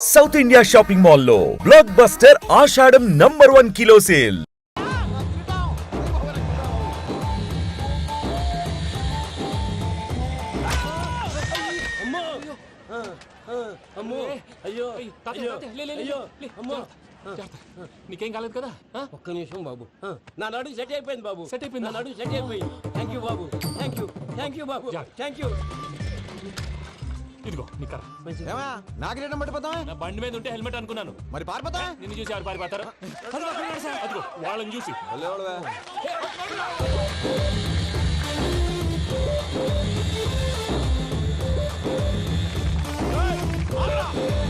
South India shopping మాల్లో blockbuster Ashadham number one kilo sale నీకేం కాలేదు కదా ఒక్క నిమిషం బాబు నా నడు సెట్ అయిపోయింది బాబు సెట్ అయిపోయింది నా నడు సెట్ అయిపోయింది థ్యాంక్ యూ బాబు థ్యాంక్ యూ థ్యాంక్ యూ బాబు థ్యాంక్ యూ ఇదిగో నీ కర్ర. ఏమా నాగరేటం పట్టిపోతావా? నా బండి మీద ఉంటే హెల్మెట్ అనుకున్నాను. మరి పారిపోతా నిన్ను చూసి ఆడు పారిపోతారు? అదిగో వాళ్ళని చూసి. నేను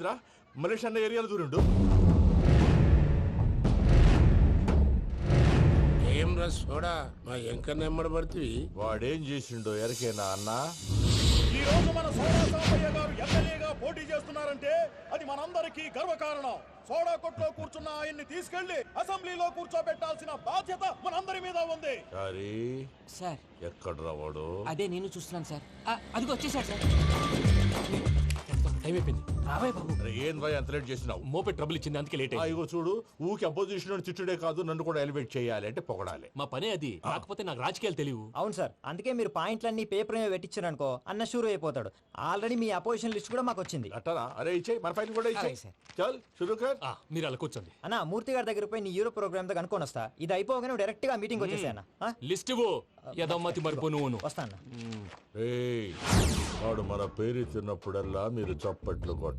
ఈడేంద్రా మలేషియా అన్న ఏరియాలో దూరిండు. ఏం రా సోడా? మా ఎంకర్ నెమ్మడి పడుతుంది వాడేం చేసిండో ఎరకేనా అన్న? ఈ రోజు మన సోడా సాంబయ్య గారు ఎమ్మెల్యేగా పోటీ చేస్తున్నారంటే అది మనందరికీ గర్వకారణం. సోడా కొట్లో కూర్చున్న ఆయన్ని తీసుకెళ్ళి అసెంబ్లీలో కూర్చోబెట్టాల్సిన బాధ్యత మనందరి మీద ఉంది. సారీ. సార్. ఎక్కడ రావాడు అదే నేను చూస్తున్నాను సార్. ఆ, అదిగో వచ్చేసాడు సార్. టైం అయిపోయింది. రాబాయ్ బాబు. అరే ఏం భయ అంత లేట్ చేసినావు మోపే ట్రబుల్ ఇచ్చింది అందుకే లేట్ ఆ, అయింది ఇగో చూడు ఊకి అపోజిషన్ తిట్టుడే కాదు నన్ను కూడా ఎలివేట్ చేయాలి అంటే పొగడాలి. మా పనే అది. కాకపోతే నాకు రాజకీయాలు తెలియవు. అవును సార్ అందుకే మీరు పాయింట్లన్నీ పేపర్ మీద పెట్టించారనుకో అన్న షూర్ అయిపోతాడు. ఆల్రెడీ మీ అపోజిషన్ లిస్ట్ కూడా మాకు వచ్చింది. అట్టనా? అరే ఇచ్చేయి మన పైన కూడా ఇచ్చేయి. చల్ ఆ, మీరు అలా కూర్చోండి. అన్న మూర్తి గారి దగ్గర పోయి నీ యూరో ప్రోగ్రామ్ దగ్గర అనుకోని వస్తా. ఇది అయిపోగానే డైరెక్ట్గా మీటింగ్ వచ్చేసాను లిస్ట్ ఇవ్వు. యదమ్మతి మరిపో నువ్వును వస్తా అన్న. ఏయ్, వాడు మన పేరు తిన్నప్పుడల్లా మీరు చప్పట్లు కొట్టాలి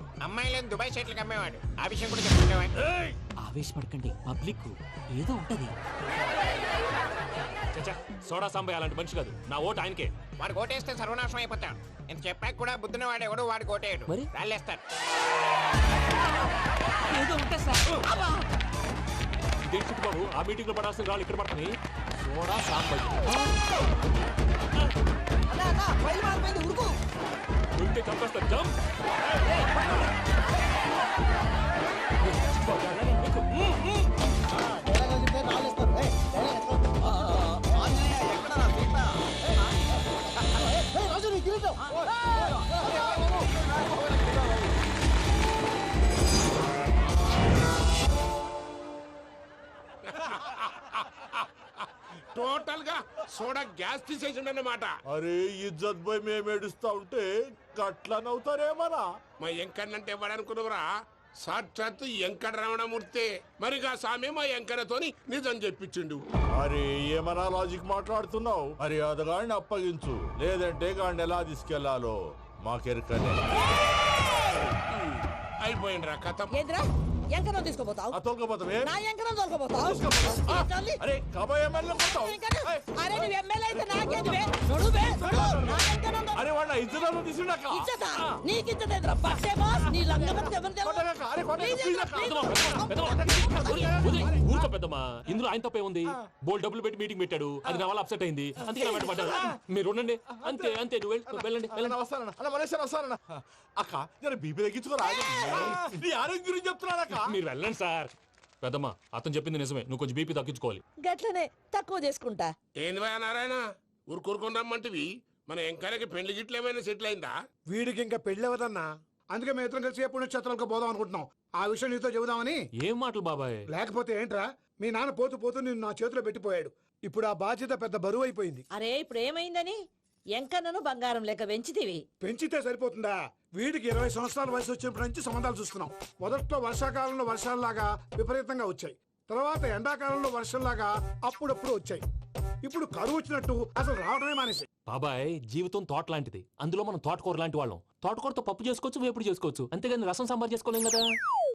అమ్మాయిలను దుబాయ్ సైట్లకు అమ్మేవాడు ఆ విషయం కూడా చెప్పుకుంటావా? ఆవేశపడకండి. పబ్లిక్ ఏదో ఉంటది. చచ్చా సోడా సాంబయ్య అలాంటి మనిషి కాదు. నా ఓటు ఆయనకే. వాడు కోటేస్తే సర్వనాశనం అయిపోతాడు నేను చెప్పాక కూడా బుద్ధిన వాడు ఎవడు వాడు కోటేయడు మరి? రాళ్ళేస్తాడు ఏదో ఉంటా సార్. చిట్టు బాబు? ఆ మీటింగ్లో పడాల్సిన రాళ్ళు ఇక్కడ పడతాయి సోడా సాంబయ్య. ఉంటే చంపేస్తారు జంప్. టోటల్గా సోడా గ్యాస్ తీసేసిండు అన్నమాట అరే ఇజ్జత్ పోయి మేము ఏడుస్తా ఉంటే గట్ల నవ్వుతారేమరా మా ఎంకన్నంటే ఎవడనుకున్నావురా? సాక్షాత్తు ఎంకట రమణమూర్తి మరిగా సామె మా ఎంకరతోని నిజం చెప్పించిండు. అరే ఏమన్నా లాజిక్ మాట్లాడుతున్నావు? మరి అదగాడిని అప్పగించు. లేదంటే గాడిని ఎలా తీసుకెళ్ళాలో? మాకెరకనే. అయిపోయిండ్రా కథ. ఏంద్రా? ఎంకరం తీసుకోపోతావు? తోలుకోపోతావే నా ఎంకరం తోలుకోపోతావు. అరే కబాయ్ ఎమ్మెల్యే పోతావు అరే నువ్వు ఎమ్మెల్యే అయితే నాకేంటివే నడువే నడు నా ఎంకరం తోలు- అరే వాడు ఇద్దరు తీసుకున్నాక. ఇచ్చతా నీకు ఇచ్చదేంద్రా బస్సే బాస్. నీ లంగమతి ఎవరు. ఊరుకో పెద్దమ్మా ఇందులో ఆయన తప్పే ఉంది. బోల్ డబ్బులు పెట్టి మీటింగ్ పెట్టాడు. అది నా వల్ల అప్సెట్ అయింది. అందుకే నా పడ్డాడు. మీరు ఉండండి. అంతే అంతే. నువ్వు వెళ్ళు, వెళ్ళండి వెళ్ళండి. వస్తానన్న. అన్న మలేషియా వస్తానన్న. అక్క నేను బీపీ తగ్గించుకోరా నీ ఆరోగ్యం గురించి చెప్తున్నాను అక్క మీరు వెళ్ళండి సార్. పెద్దమ్మా అతను చెప్పింది నిజమే. నువ్వు కొంచెం బీపీ తగ్గించుకోవాలి. గట్లనే తక్కువ చేసుకుంటా. ఏంది భయ నారాయణ? ఊరుకూరుకొని రమ్మంటివి. మన ఎంకరకి పెళ్ళి గిట్లు ఏమైనా సెటిల్ అయిందా? వీడికి ఇంకా పెళ్ళి అవ్వదన్నా. అందుకే మేము ఇద్దరం కలిసి పుణ్యక్షేత్రాలకు పోదాం అనుకుంటున్నాం. ఆ విషయం నీతో చెబుదామని. ఏం మాటలు బాబాయ్? లేకపోతే ఏంట్రా? మీ నాన్న పోతూ పోతూ నిన్ను నా చేతిలో పెట్టిపోయాడు. ఇప్పుడు ఆ బాధ్యత పెద్ద బరువు అయిపోయింది. అరే ఇప్పుడు ఏమైందని? ఎంకన్నను బంగారం లెక్క పెంచితివి. పెంచితే సరిపోతుందా? వీడికి ఇరవై సంవత్సరాల వయసు వచ్చినప్పటి నుంచి సంబంధాలు చూస్తున్నాం. మొదట్లో వర్షాకాలంలో వర్షాలలాగా విపరీతంగా వచ్చాయి. తర్వాత ఎండాకాలంలో వర్షంలాగా అప్పుడప్పుడు వచ్చాయి. ఇప్పుడు కరువు వచ్చినట్టు అసలు రావడమే మానేసి బాబాయ్ జీవితం తోట లాంటిది. అందులో మనం తోటకూర లాంటి వాళ్ళం. తోటకూరతో పప్పు చేసుకోవచ్చు వేపుడు చేసుకోవచ్చు. అంతేగాని రసం సాంబార్ చేసుకోలేం కదా?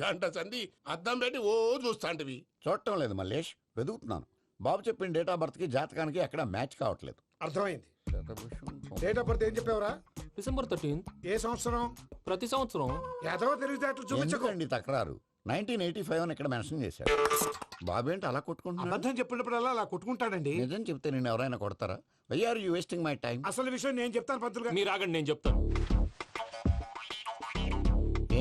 గంట సంధి అద్దం పెట్టి ఓ చూస్తాంటివి. చూడటం లేదు మల్లేష్ వెతుకుతున్నాను బాబు చెప్పిన డేట్ ఆఫ్ బర్త్కి జాతకానికి ఎక్కడ మ్యాచ్ కావట్లేదు. అర్థమైంది. డేట్ ఆఫ్ బర్త్ ఏం చెప్పావురా? December thirteenth. ఏ సంవత్సరం? ప్రతి సంవత్సరం. ఎదవ తెలివితే అట్లు చూపించకు. ఎందుకండి తక్రారు? నైన్టీన్ ఎయిటీ ఫైవ్ అని ఇక్కడ మెన్షన్ చేశారు. బాబు ఏంటి అలా కొట్టుకుంటున్నాడు అబద్ధం చెప్పినప్పుడల్లా అలా కొట్టుకుంటాడండి. నిజం చెప్తే నేను ఎవరైనా కొడతారా? Why are you wasting my time అసలు విషయం నేను చెప్తాను పంతులు గారు. మీరు ఆగండి నేను చెప్తాను.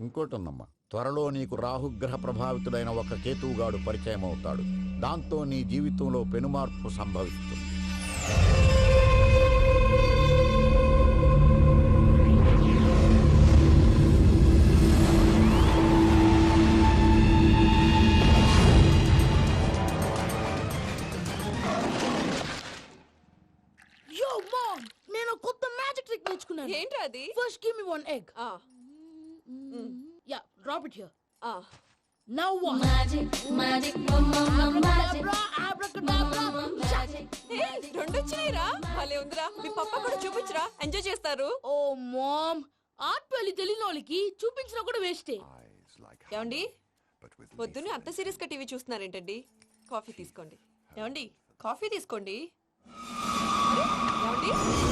ఇంకోటి ఉందమ్మా త్వరలో నీకు రాహుగ్రహ ప్రభావితుడైన ఒక కేతువుగాడు పరిచయం అవుతాడు దాంతో నీ జీవితంలో పెనుమార్పు సంభవిస్తుంది. నేను కొత్త మ్యాజిక్ ట్రిక్ నేర్చుకున్నాను. ఏంట్రా అది? First give me one egg ah, yeah drop it here ah. Now what Magic, magic, mum, mum, mum, magic. abracadabra ఏయ్, రెండు వచ్చినాయిరా భలే ఉందిరా. మీ పప్ప కూడా చూపించరా. ఎంజాయ్ చేస్తారు. ఓ మామ్. ఆర్ట్ పెళ్ళి తెలియని వాళ్ళకి చూపించినా కూడా వేస్టే. ఏమండి? పొద్దున్నే అంత సీరియస్గా టీవీ చూస్తున్నారేంటండి? కాఫీ తీసుకోండి. ఏమండి? కాఫీ తీసుకోండి. ఏమండి?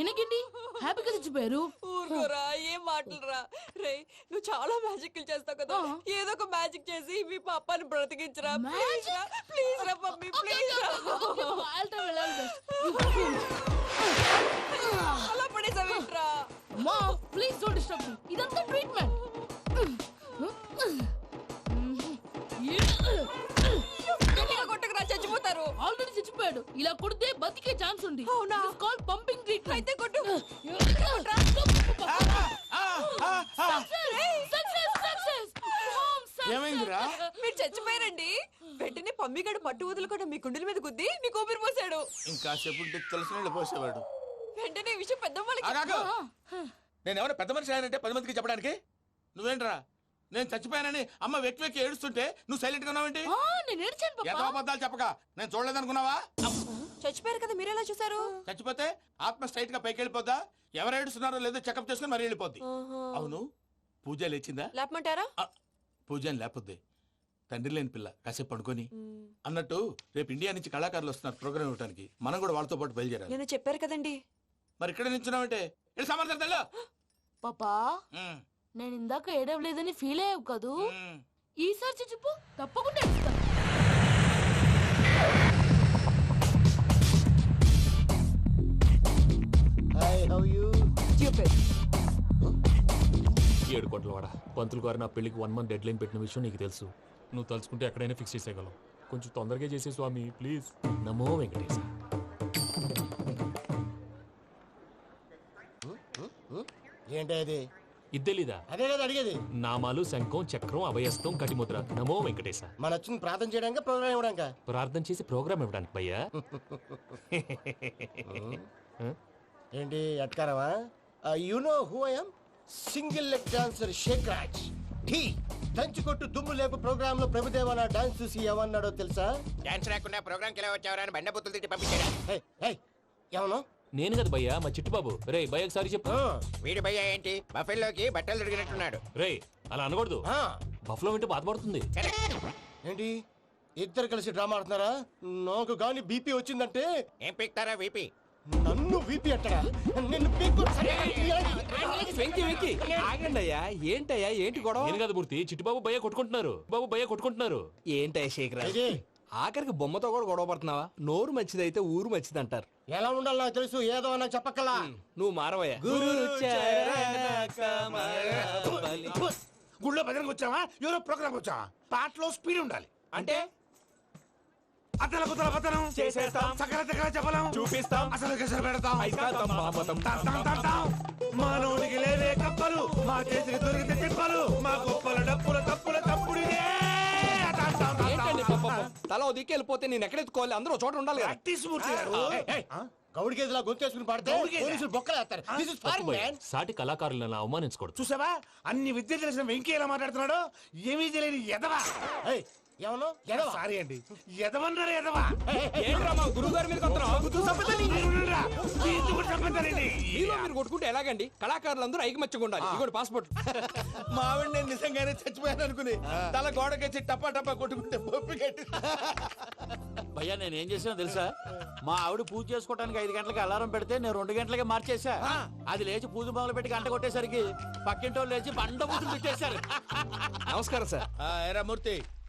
ఎనకండి హ్యాపీగా చచ్చిపోయారు. ఊరుకోరా ఏం మాటలురా. రే నువ్వు చాలా మ్యాజిక్ చేస్తావు కదా. ఏదో ఒక మ్యాజిక్ చేసి మీ పాపాని బ్రతికించరా. ప్లీజ్ రా Magic? ప్లీజ్ రా మమ్మీ ప్లీజ్ రా అలా పడేసావేంట్రా? మా ప్లీజ్ డోంట్ డిస్టర్బ్ మీ ఇదంతా ట్రీట్మెంట్ కొట్టకురా చచ్చిపోతారు. ఆల్రెడీ చచ్చిపోయాడు. ఇలా కొడితే బతికే ఛాన్స్ ఉంది. అవునా? కాల్ పంపింగ్ అయితే కొట్టు. ఏమైందిరా? మీరు చచ్చిపోయారండి. వెంటనే పమ్మిగాడు పట్టు వదులుకుండా మీ గుండెల మీద గుద్ది మీకు ఊపిరి పోసాడు ఇంకా చెప్పు తెలిసిన వాళ్ళు పోసేవాడు. వెంటనే ఈ విషయం పెద్ద. నేను ఎవరైనా పెద్ద మనిషి ఆయనంటే పది మందికి చెప్పడానికి? నువ్వేంట్రా? నేను చచ్చిపోయానని అమ్మ వెక్కి వెక్కి ఏడుస్తుంటే నువ్వు సైలెంట్గా ఉన్నావేంటి? నేను ఏడ్చాను చెప్పక. నేను చూడలేదనుకున్నావా? చచ్చిపోయారు కదా మీరెలా చూసారు చచ్చిపోతే ఆత్మ స్ట్రైట్గా పైకి వెళ్ళిపోద్దా? ఎవరు ఏడుస్తున్నారో లేదో చెకప్ చేసుకుని మరి వెళ్ళిపోద్ది. అవును పూజ లేచిందా? లేపమంటారా? పూజ అని లేకపోద్ది తండ్రి లేని పిల్ల కాసేపు పడుకొని. అన్నట్టు రేపు ఇండియా నుంచి కళాకారులు వస్తున్నారు ప్రోగ్రామ్ ఇవ్వడానికి మనం కూడా వాళ్ళతో పాటు బయలుదేరాలి. నేను చెప్పారు కదండి. మరి ఇక్కడ నిల్చున్నావంటే? వెళ్ళి సమర్థత వెళ్ళు. పాపా నేను ఇందాక ఏడవలేదని ఫీల్ అయ్యావు కదూ. ఈసారి చచ్చిపో తప్పకుండా. ఏడుస్తా ఏడు కోట్ల వాడ. పంతులు గారు నా పెళ్ళికి వన్ మంత్ డెడ్ లైన్ పెట్టిన విషయం నీకు తెలుసు. నువ్వు తలుచుకుంటే ఎక్కడైనా ఫిక్స్ చేసేయగలవు. కొంచెం తొందరగా చేసే స్వామి ప్లీజ్ నమో వెంకటేశ. ఏంటి అది? ఇది తెలీదా అదే కదా అడిగేది. నామాలు శంఖం చక్రం అభయస్తం కటిముద్ర. నమో వెంకటేశ. మన వచ్చింది ప్రార్థన చేయడానికి ప్రోగ్రామ్ ఇవ్వడానికి? ప్రార్థన చేసి ప్రోగ్రామ్ ఇవ్వడానికి భయ్యా. ఏంటి ఎట్కారవా you know who I'm single leg dancer Sheikh రాజ్ ఠీ దంచి కొట్టు దుమ్ము లేపు ప్రోగ్రామ్లో ప్రభుదేవ నా డాన్స్ చూసి ఏమన్నాడో తెలుసా? డాన్స్ రాకుండా ప్రోగ్రామ్కి ఎలా వచ్చావరా అని బండ బుద్ధులు తిట్టి పంపించారా హే హే ఏమను నేను కదా భయ్యా మా చిట్టుబాబు. రే భయ్య ఒకసారి చెప్పు. వీడి భయ్య ఏంటి? బఫెల్లోకి బట్టలు తిరిగినట్టున్నాడు. రే అలా అనకూడదు. బఫ్లో వింటే బాధపడుతుంది. ఏంటి? ఇద్దరు కలిసి డ్రామా ఆడుతున్నారా? నాకు గాని బీపీ వచ్చిందంటే? ఏం పీక్తారా వీపీ నన్ను అట్టడా నిన్ను వెంకి వెంకి. ఆగండి అయ్యా. ఏంటయ్యా? ఏంటి గొడవ? నేను కదా మూర్తి. చిట్టుబాబు భయ్య కొట్టుకుంటున్నారు. బాబు భయ్య కొట్టుకుంటున్నారు. ఏంటయ్యా శేఖర్? ఆఖరికి బొమ్మతో కూడా గొడవ పడుతున్నావా? నోరు మంచిదైతే ఊరు మంచిది అంటారు ఎలా ఉండాలి నాకు తెలుసు. ఏదో నాకు చెప్పక్కలా. నువ్వు మారవయ్యా. గుళ్ళో భజనకు వచ్చావా? ఎవరో ప్రోగ్రామ్ వచ్చావా? పాటలో స్పీడ్ ఉండాలి. అంటే? అతల కుతల పతనం. చేసేస్తాం. సకల దగ్గర చెప్పలేం. చూపిస్తాం. అసలు గసలు పెడతాం. అయితాం బామతం తాం తాం తాం మానవుడికి లేవే కప్పలు మా చేతికి దొరికితే తిప్పలు మా గొప్పల డప్పుల తప్పుల తప్పుడు తల దిక్కు వెళ్ళిపోతే నేను ఎక్కడెత్తుకోవాలి? అందరూ చోట ఉండాలి ప్రాక్టీస్ గౌడి గేదెలా గొంతేసుకుని పాడితే? పోలీసులు బొక్కలు వేస్తారు. దిస్ ఇస్ ఫారెన్ మ్యాన్ సాటి కళాకారులను అవమానించకూడదు. చూసావా? అన్ని విద్య తెలిసిన వెంకీ ఎలా మాట్లాడుతున్నాడు. ఏమీ తెలియని ఎదవా సారీ అండి. ఎదవన్నారు ఎదవా? ఏంట్రా మా గురువు గారి మీద మీరు కొట్టుకుంటే ఎలాగండి? కళాకారులందరూ ఐకమత్యంగా ఉండాలి. ఇదిగోటి పాస్పోర్ట్ మా ఆవిడ నేను నిజంగానే చచ్చిపోయాను అనుకుని తల గోడకొచ్చి టపా టపా కొట్టుకుంటే బొప్పి కట్టి భయ్యా నేను ఏం చేసినా తెలుసా? మా ఆవిడ పూజ చేసుకోవడానికి ఐదు గంటలకి అలారం పెడితే నేను రెండు గంటలకి మార్చేసా అది లేచి పూజ మొదలు పెట్టి గంట కొట్టేసరికి పక్కింటి వాళ్ళు లేచి బండ పూజలు పెట్టేశారు. నమస్కారం సార్. ఎరా మూర్తి.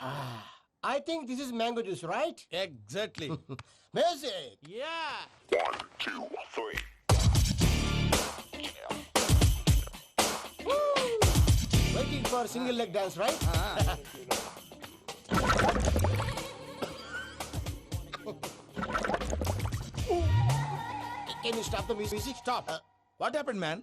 Ah, I think this is mango juice, right? Exactly. Music. Yeah. One, two, three. Waiting for single leg dance, right? Ah. Can you stop the music? Stop. Uh, what happened, man?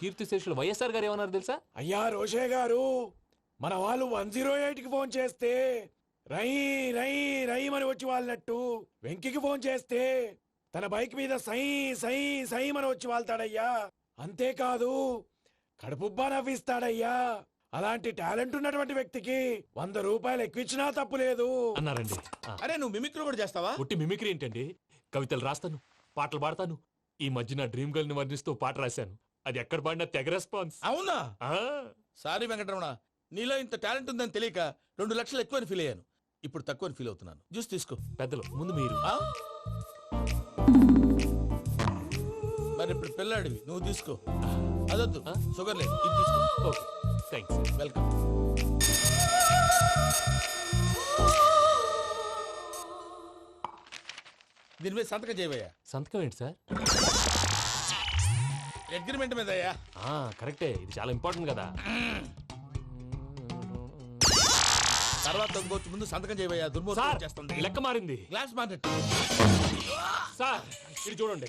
కీర్తి శేషులు వైఎస్ఆర్ గారు ఏమన్నారు తెలుసా? అయ్యా రోషే గారు మన వాళ్ళు one zero ఎయిట్కి phone చేస్తే రై రై రై అని వచ్చి వాళ్ళనట్టు వెంకికి ఫోన్ చేస్తే తన బైక్ మీద సై సై సై అని వచ్చి వాళ్తాడయ్యా. అంతేకాదు కడుపుబ్బా నవ్విస్తాడయ్యా. అలాంటి టాలెంట్ ఉన్నటువంటి వ్యక్తికి వంద రూపాయలు ఎక్కువచ్చినా తప్పు లేదు. అన్నారండి. ఆ, అరే నువ్వు మిమిక్రీ కూడా చేస్తావా? ఒట్టి మిమిక్రీ ఏంటండి? కవితలు రాస్తాను పాటలు పాడతాను. ఈ మధ్య నా డ్రీమ్ గర్ల్ని వర్ణిస్తూ పాట రాశాను. అది ఎక్కడ పాడినా తెగ రెస్పాన్స్ అవునా? ఆ, సారీ వెంకటరమణ నీలో ఇంత టాలెంట్ ఉందని తెలియక రెండు లక్షలు ఎక్కువని ఫీల్ అయ్యాను. ఇప్పుడు తక్కువని ఫీల్ అవుతున్నాను. జ్యూస్ తీసుకో. పెద్దలు ముందు మీరు. ఆ? మరి ఇప్పుడు పిల్లాడివి నువ్వు తీసుకో. అదొద్దు షుగర్ లేదు ఇది తీసుకో. Okay thanks welcome. దీని మీద సంతకం చేయవయ్యా. సంతకం ఏంటి సార్? అగ్రిమెంట్ మీద అయ్యా ఆ, కరెక్టే. ఇది చాలా ఇంపార్టెంట్ కదా. తర్వాత ముందు సంతకం చేయవయ్యా సార్ దుర్మోహం చేస్తుంది. లెక్క మారింది. గ్లాస్ మార్కెట్ సార్ ఇది చూడండి.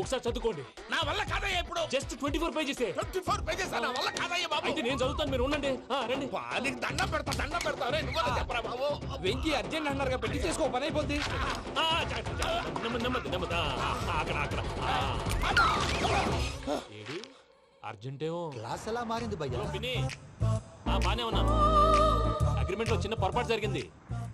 ఒకసారి చదువుకోండి. నా వల్ల కాదయ్యా ఇప్పుడు. Just twenty four pages twenty four pages నా వల్ల కాదయ్యా బాబు. అయితే నేను చదువుతాను మీరు ఉండండి. ఆ, రండి. నీకు దండం పెడతా దండం పెడతా. రే నువ్వు చెప్పరా బాబు? వెంకీ అర్జెంట్ అన్నారుగా పెళ్ళి చేసుకో పని అయిపోద్ది. ఆ, చ- చ- చ- నెమ్మది నెమ్మది నెమ్మది. ఆ, ఆ, అక్కడ అక్కడ. ఆ. ఏడి? అర్జెంటేమో. క్లాస్ ఎలా మారింది భయ్యా? హలో పిన్ని. ఆ, బానే ఉన్నాను అగ్రిమెంట్లో చిన్న పొరపాటు జరిగింది.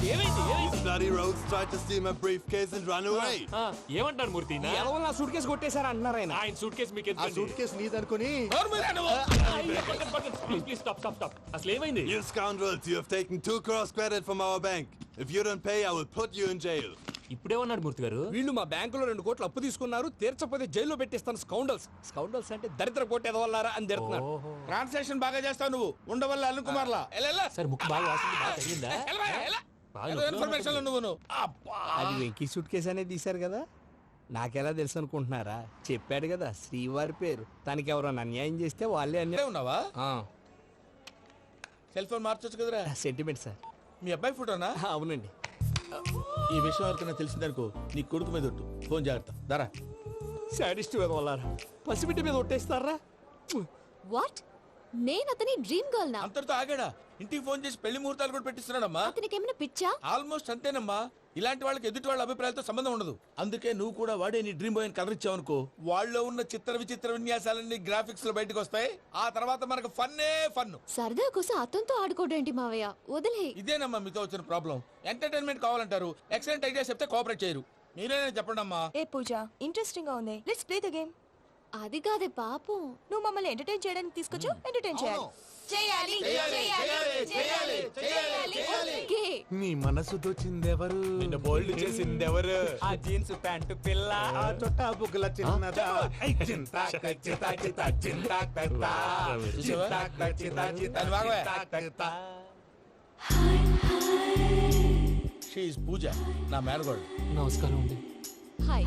ఏమైంది? ఏమైంది? ఏమైంది Bloody rogues tried to steal my briefcase and run away. ఆ, ఏమంటారు మూర్తి నా? ఎలా నా సూట్ కేసు కొట్టేశారు అంటున్నారు ఆయన? ఆయన సూట్ కేసు మీకు ఆ suitcase నీదనుకుని please please stop stop stop అసలు ఏమైంది? You scoundrels, you have taken two cross credit from our bank. If you don't pay, I will put you in jail. ఇప్పుడేమన్నాడు మూర్తి గారు. వీళ్ళు మా బ్యాంకులో రెండు కోట్లు అప్పు తీసుకున్నారు తీర్చకపోతే జైల్లో పెట్టిస్తాను స్కౌండల్స్ స్కౌండల్స్ అంటే దరిద్ర కోట ఎదవల్లారా అని తిడుతున్నారు. ఓహో. ట్రాన్సాక్షన్ బాగా చేస్తావు నువ్వు. ఉండవల్ల అల్లు కుమార్లా. సార్ ముక్కు బాగా వాసింది బాగా తగిలిందా? నొప్పిగా ఇన్ఫర్మేషన్ ఉన్నట్టుంది. నువ్వు నువ్వు అబ్బా. అది వెంకీ సూట్ కేసు అనేది తీశారు కదా. నాకెలా తెలుసు అనుకుంటున్నారా? చెప్పాడు కదా శ్రీవారి పేరు. తనకి ఎవరైనా అన్యాయం చేస్తే వాళ్ళే అన్యాయం. ఉన్నావా? సెల్ ఫోన్ మార్చొచ్చు కదరా. సెంటిమెంట్ సార్ మీ అబ్బాయి ఫోటోనా? అవునండి. ఈ విషయం ఎవరికైనా తెలిసిందనుకో నీ కొడుకు మీద ఒట్టు. ఫోన్ జాగ్రత్త. దారా. సాడిస్ట్ వాళ్ళారా పసిబిడ్డ మీద ఒట్టేస్తారా? వాట్ నేను అతని డ్రీమ్ గర్ల్ నా. అంతటితో ఆగాడా? ఇంటికి ఫోన్ చేసి పెళ్ళి ముహూర్తాలు కూడా పెట్టిస్తున్నాడమ్మా. అతనికి ఏమైనా పిచ్చా? ఆల్మోస్ట్ అంతేనమ్మా. ఇలాంటి వాళ్ళకి ఎదుటి వాళ్ళ అభిప్రాయాలతో సంబంధం ఉండదు. అందుకే నువ్వు కూడా వాడే నీ డ్రీమ్ బాయ్ కలర్ ఇచ్చావనుకో. వాళ్ళలో ఉన్న చిత్ర విచిత్ర విన్యాసాలన్నీ గ్రాఫిక్స్లో బయటకు వస్తాయి. ఆ తర్వాత మనకు ఫన్నే ఫన్ సరదా కోసం అతనితో ఆడుకోడేంటి మావయ్య? వదిలే. ఇదేనమ్మా మీతో వచ్చిన ప్రాబ్లం. ఎంటర్టైన్మెంట్ కావాలంటారు. ఎక్సలెంట్ ఐడియా చెప్తే కోఆపరేట్ చేయరు. మీరేనే చెప్పండి అమ్మా ఏ పూజ ఇంట్రెస్టింగ్గా ఉంది. లెట్స్ ప్లే ద గేమ్ అది కాదే పాపం. నువ్వు మమ్మల్ని ఎంటర్టైన్ చేయడానికి తీసుకొచ్చు ఎంటర్టైన్ చేయాలి. చేయాలి ఓకే. నీ మనసు దోచిందెవరు? నిన్న బోల్డ్ చేసింది ఎవరు ఆ జీన్స్ ప్యాంటు పిల్ల ఆ. చుట్టా బుగ్గల చిన్నదా? చూసావా? దాన్ని బాగోయ్. షీఈ్ పూజ నా మేనగోడు. నమస్కారం అండి. Hi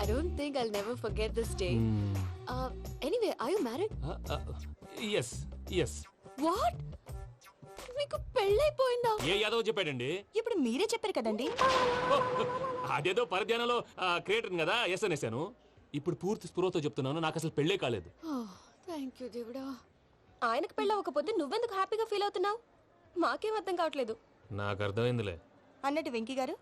I don't think I'll never forget this day anyway I you married yes yes what మీకు పెళ్ళైపోయిందా? ఏ యాదవ్ చెప్పాడండి? ఇప్పుడు మీరే చెప్పారు కదండి. అదేదో పరధ్యానంలో క్రియేటర్ కదా ఎస్ అనేసాను ఇప్పుడు పూర్తి స్పృహతో చెప్తున్నాను నాకు అసలు పెళ్ళే కాలేదు. థ్యాంక్ యూ దేవుడా. ఆయనకు పెళ్ళవకపోతే నువ్వెందుకు హ్యాపీగా ఫీల్ అవుతున్నావు? మాకేం అర్థం కావట్లేదు. నాకు అర్థమైందిలే. అన్నట్టు వెంకీ గారు